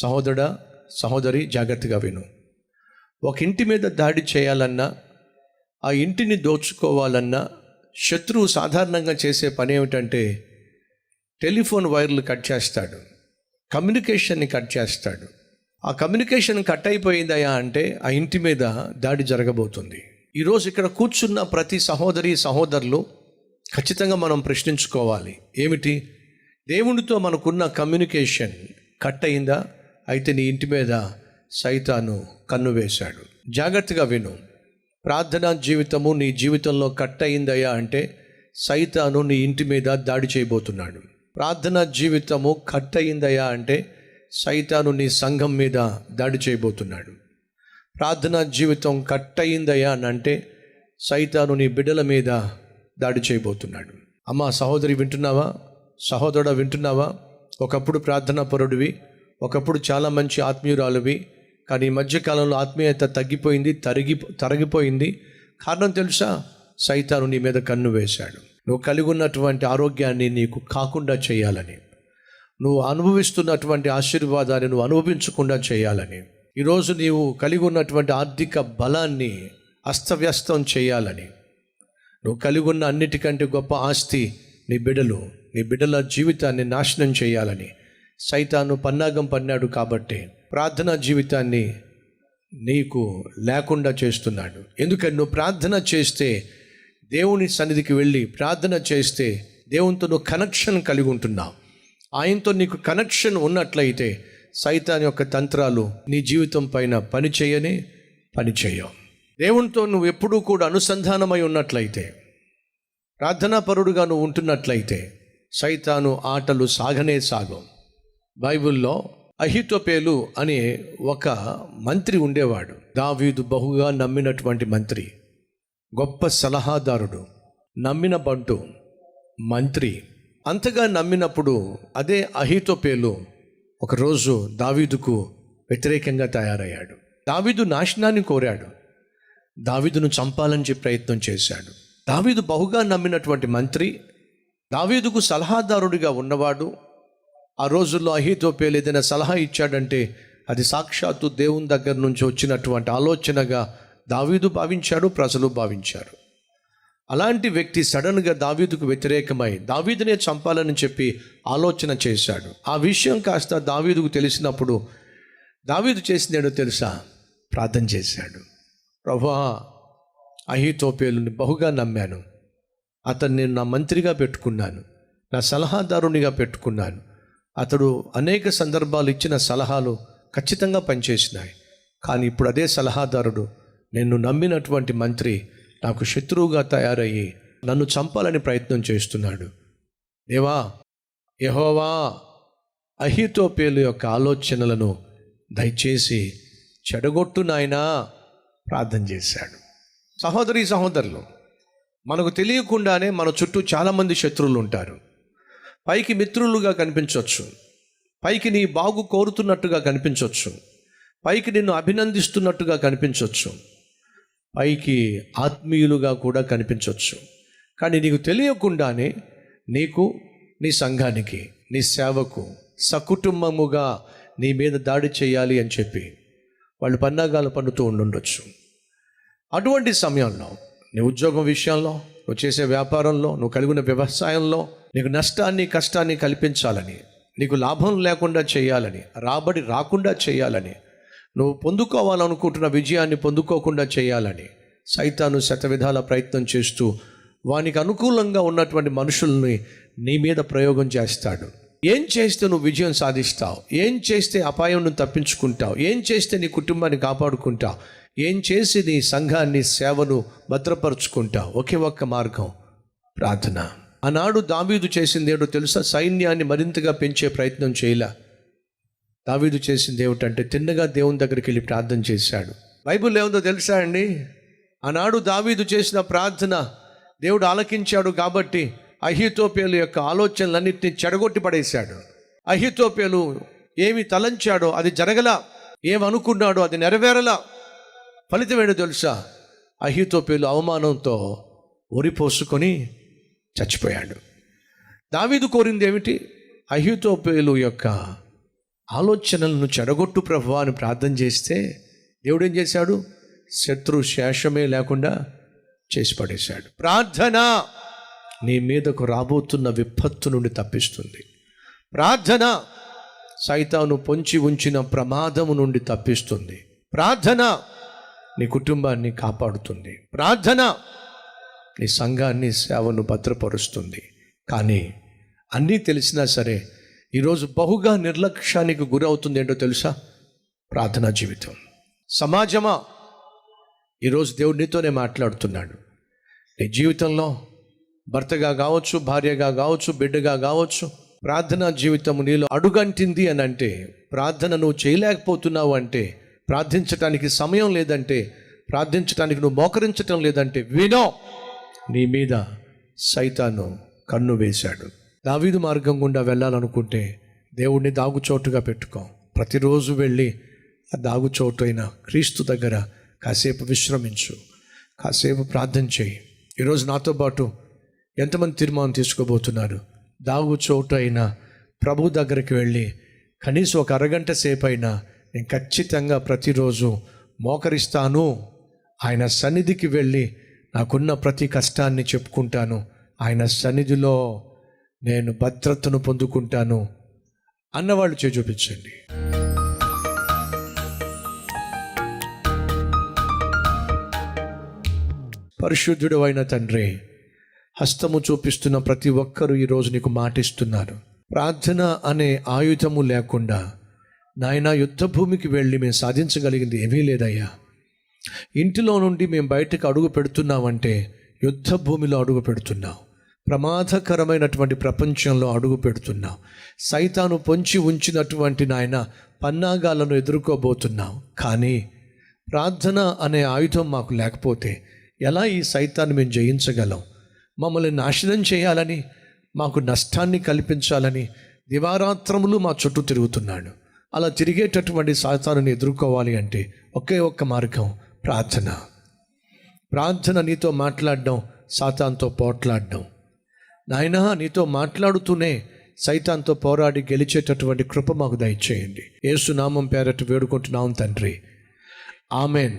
సహోదరుడా సహోదరి జాగ్రత్తగా విను. ఒక ఇంటి మీద దాడి చేయాలన్నా ఆ ఇంటిని దోచుకోవాలన్నా శత్రువు సాధారణంగా చేసే పని ఏమిటంటే టెలిఫోన్ వైర్లు కట్ చేస్తాడు. కమ్యూనికేషన్ని కట్ చేస్తాడు. ఆ కమ్యూనికేషన్ కట్ అయిపోయిందయా అంటే ఆ ఇంటి మీద దాడి జరగబోతుంది. ఈరోజు ఇక్కడ కూర్చున్న ప్రతి సహోదరి సహోదరులు ఖచ్చితంగా మనం ప్రశ్నించుకోవాలి. ఏమిటి? దేవునితో మనకున్న కమ్యూనికేషన్ కట్ అయిందా? అయితే నీ ఇంటి మీద సైతాను కన్ను వేశాడు. జాగ్రత్తగా విను. ప్రార్థనా జీవితము నీ జీవితంలో కట్ అయిందయ్యా అంటే సైతాను నీ ఇంటి మీద దాడి చేయబోతున్నాడు. ప్రార్థనా జీవితము కట్ అయిందయ్యా అంటే సైతాను నీ సంఘం మీద దాడి చేయబోతున్నాడు. ప్రార్థనా జీవితం కట్ అయిందయ్యా అని అంటే సైతాను నీ బిడ్డల మీద దాడి చేయబోతున్నాడు. అమ్మా సహోదరి వింటున్నావా? సహోదరుడు వింటున్నావా? ఒకప్పుడు ప్రార్థనా పరుడివి ఒకప్పుడు చాలా మంచి ఆత్మీయురాలువి కానీ ఈ మధ్యకాలంలో ఆత్మీయత తగ్గిపోయింది తరిగి తరగిపోయింది. కారణం తెలుసా? సైతాను నీ మీద కన్ను వేశాడు. నువ్వు కలిగి ఉన్నటువంటి ఆరోగ్యాన్ని నీకు కాకుండా చేయాలని. నువ్వు అనుభవిస్తున్నటువంటి ఆశీర్వాదాన్ని నువ్వు అనుభవించకుండా చేయాలని. ఈరోజు నీవు కలిగి ఉన్నటువంటి ఆర్థిక బలాన్ని అస్తవ్యస్తం చేయాలని. నువ్వు కలిగి ఉన్న అన్నిటికంటే గొప్ప ఆస్తి నీ బిడ్డలు నీ బిడ్డల జీవితాన్ని నాశనం చేయాలని. సైతాను పన్నాగం పన్నాడు కాబట్టి ప్రార్థనా జీవితాన్ని నీకు లేకుండా చేస్తున్నాడు. ఎందుకంటే నువ్వు ప్రార్థన చేస్తే దేవుని సన్నిధికి వెళ్ళి ప్రార్థన చేస్తే దేవునితో నువ్వు కనెక్షన్ కలిగి ఉంటున్నావు. ఆయనతో నీకు కనెక్షన్ ఉన్నట్లయితే సైతాన్ యొక్క తంత్రాలు నీ జీవితం పైన పని పనిచేయవు పని చేయవు దేవునితో నువ్వు ఎప్పుడూ కూడా అనుసంధానమై ఉన్నట్లయితే ప్రార్థనాపరుడుగా నువ్వు ఉంటున్నట్లయితే సైతాను ఆటలు సాగనే సాగం బైబిల్లో అహితోపేలు అనే ఒక మంత్రి ఉండేవాడు. దావీదు బహుగా నమ్మినటువంటి మంత్రి. గొప్ప సలహాదారుడు. నమ్మిన బంటు మంత్రి. అంతగా నమ్మినప్పుడు అదే అహితోపేలు ఒకరోజు దావీదుకు వ్యతిరేకంగా తయారయ్యాడు. దావీదు నాశనాన్ని కోరాడు. దావీదును చంపాలని ప్రయత్నం చేశాడు. దావీదు బహుగా నమ్మినటువంటి మంత్రి దావీదుకు సలహాదారుడిగా ఉన్నవాడు ఆ రోజుల్లో అహితోపేలు ఏదైనా సలహా ఇచ్చాడంటే అది సాక్షాత్తు దేవుని దగ్గర నుంచి వచ్చినటువంటి ఆలోచనగా దావీదు భావించాడు ప్రజలు భావించారు. అలాంటి వ్యక్తి సడన్గా దావీదుకు వ్యతిరేకమై దావీదునే చంపాలని చెప్పి ఆలోచన చేశాడు. ఆ విషయం కాస్త దావీదుకు తెలిసినప్పుడు దావీదు చేసిందేడో తెలుసా? ప్రార్థన చేశాడు. ప్రభా అహితోపేలుని బహుగా నమ్మాను. అతన్ని నేను నా మంత్రిగా పెట్టుకున్నాను. నా సలహాదారునిగా పెట్టుకున్నాను. అతడు అనేక సందర్భాలు ఇచ్చిన సలహాలు ఖచ్చితంగా పనిచేసినాయి. కానీ ఇప్పుడు అదే సలహాదారుడు నేను నమ్మినటువంటి మంత్రి నాకు శత్రువుగా తయారయ్యి నన్ను చంపాలని ప్రయత్నం చేస్తున్నాడు. దేవా యహోవా అహితోపేలు యొక్క ఆలోచనలను దయచేసి చెడగొట్టు నాయనా ప్రార్థన చేశాడు. సహోదరి సహోదరులు మనకు తెలియకుండానే మన చుట్టూ చాలామంది శత్రువులు ఉంటారు పైకి మిత్రులుగా కనిపించవచ్చు పైకి నీ బాగు కోరుతున్నట్టుగా కనిపించవచ్చు పైకి నిన్ను అభినందిస్తున్నట్టుగా కనిపించవచ్చు పైకి ఆత్మీయులుగా కూడా కనిపించవచ్చు కానీ నీకు తెలియకుండానే నీకు నీ సంఘానికి నీ సేవకు సకుటుంబముగా నీ మీద దాడి చేయాలి అని చెప్పి వాళ్ళు పన్నాగాలు పన్నుతూ ఉండుండొచ్చు. అటువంటి సమయంలో నీ ఉద్యోగం విషయంలో నువ్వు చేసే వ్యాపారంలో నువ్వు కలిగిన వ్యవసాయంలో నీకు నష్టాన్ని కష్టాన్ని కల్పించాలని నీకు లాభం లేకుండా చేయాలని రాబడి రాకుండా చేయాలని నువ్వు పొందుకోవాలనుకుంటున్న విజయాన్ని పొందుకోకుండా చేయాలని సైతాను శతవిధాల ప్రయత్నం చేస్తూ వానికి అనుకూలంగా ఉన్నటువంటి మనుషుల్ని నీ మీద ప్రయోగం చేస్తాడు. ఏం చేస్తే నువ్వు విజయం సాధిస్తావు? ఏం చేస్తే అపాయం నువ్వు తప్పించుకుంటావు? ఏం చేస్తే నీ కుటుంబాన్ని కాపాడుకుంటావు? ఏం చేసి నీ సంఘాన్ని సేవను భద్రపరుచుకుంటావు? ఒకే ఒక్క మార్గం ప్రార్థన. ఆనాడు దావీదు చేసింది ఏడో తెలుసా? సైన్యాన్ని మరింతగా పెంచే ప్రయత్నం చేయలే. దావీదు చేసింది ఏమిటంటే తిన్నగా దేవుని దగ్గరికి వెళ్ళి ప్రార్థన చేశాడు. బైబుల్ ఏముందో తెలుసా అండి? ఆనాడు దావీదు చేసిన ప్రార్థన దేవుడు ఆలకించాడు కాబట్టి అహితోపేలు యొక్క ఆలోచనలన్నింటినీ చెడగొట్టి పడేశాడు అహితోపేలు ఏమి తలంచాడో అది జరగలా ఏమనుకున్నాడో అది నెరవేరలా. ఫలితం ఏంటో తెలుసా? అహితోపేలు అవమానంతో ఒరిపోసుకొని చచ్చిపోయాడు. దావీదు కోరింది ఏమిటి? అహితోపేలు యొక్క ఆలోచనలను చెడగొట్టు ప్రభు అని ప్రార్థన చేస్తే దేవుడు ఏం చేశాడు? శత్రు శేషమే లేకుండా చేసి పడేశాడు ప్రార్థన! నీ మీదకు రాబోతున్న విపత్తు నుండి తప్పిస్తుంది. ప్రార్థన సైతాను పొంచి ఉంచిన ప్రమాదము నుండి తప్పిస్తుంది. ప్రార్థన నీ కుటుంబాన్ని కాపాడుతుంది. ప్రార్థన నీ సంఘాన్ని సేవను భద్రపరుస్తుంది. కానీ అన్నీ తెలిసినా సరే ఈరోజు బహుగా నిర్లక్ష్యానికి గురవుతుంది ఏంటో తెలుసా? ప్రార్థనా జీవితం. సమాజమా? ఈరోజు దేవుడు నీతోనే మాట్లాడుతున్నాడు. నీ జీవితంలో భర్తగా కావచ్చు భార్యగా కావచ్చు బిడ్డగా కావచ్చు ప్రార్థనా జీవితం నీలో అడుగంటింది అని అంటే ప్రార్థన నువ్వు చేయలేకపోతున్నావు అంటే ప్రార్థించటానికి సమయం లేదంటే ప్రార్థించటానికి నువ్వు మోకరించటం లేదంటే వినో. నీ మీద సైతాను కన్ను వేశాడు. దావీదు మార్గం గుండా వెళ్ళాలనుకుంటే దేవుణ్ణి దాగుచోటుగా పెట్టుకో. ప్రతిరోజు వెళ్ళి ఆ దాగుచోటు అయిన క్రీస్తు దగ్గర కాసేపు విశ్రమించు. కాసేపు ప్రార్థన చేయి. ఈరోజు నాతో పాటు ఎంతమంది తీర్మానం తీసుకోబోతున్నారు? దాగు చోటు అయినా ప్రభు దగ్గరికి వెళ్ళి కనీసం ఒక అరగంట సేపు అయినా నేను ఖచ్చితంగా ప్రతిరోజు మోకరిస్తాను. ఆయన సన్నిధికి వెళ్ళి నాకున్న ప్రతి కష్టాన్ని చెప్పుకుంటాను. ఆయన సన్నిధిలో నేను భద్రతను పొందుకుంటాను అన్నవాళ్ళు చే చూపించండి. పరిశుద్ధుడు అయిన తండ్రి హస్తము చూపిస్తున్న ప్రతి ఒక్కరూ ఈరోజు నీకు మాటిస్తున్నారు. ప్రార్థన అనే ఆయుధము లేకుండా నాయన యుద్ధ భూమికి వెళ్ళి మేము సాధించగలిగింది ఏమీ లేదయ్యా. ఇంటిలో నుండి మేము బయటకు అడుగు పెడుతున్నామంటే యుద్ధ భూమిలో అడుగు పెడుతున్నాం ప్రమాదకరమైనటువంటి ప్రపంచంలో అడుగు పెడుతున్నాం సైతాను పొంచి ఉంచినటువంటి నాయన పన్నాగాలను ఎదుర్కోబోతున్నాం కానీ ప్రార్థన అనే ఆయుధం మాకు లేకపోతే ఎలా ఈ సైతాన్ని మేము జయించగలం? మమ్మల్ని నాశనం చేయాలని మాకు నష్టాన్ని కల్పించాలని దివారాత్రములు మా చుట్టూ తిరుగుతున్నాడు. అలా తిరిగేటటువంటి సాతానుని ఎదుర్కోవాలి అంటే ఒకే ఒక్క మార్గం ప్రార్థన. ప్రార్థన నీతో మాట్లాడడం సాతాన్తో పోట్లాడడం. నాయన నీతో మాట్లాడుతూనే సైతాన్తో పోరాడి గెలిచేటటువంటి కృప మాకు దయచేయండి. ఏసునామం పేరట్టు వేడుకుంటున్నాం తండ్రి. ఆమెన్.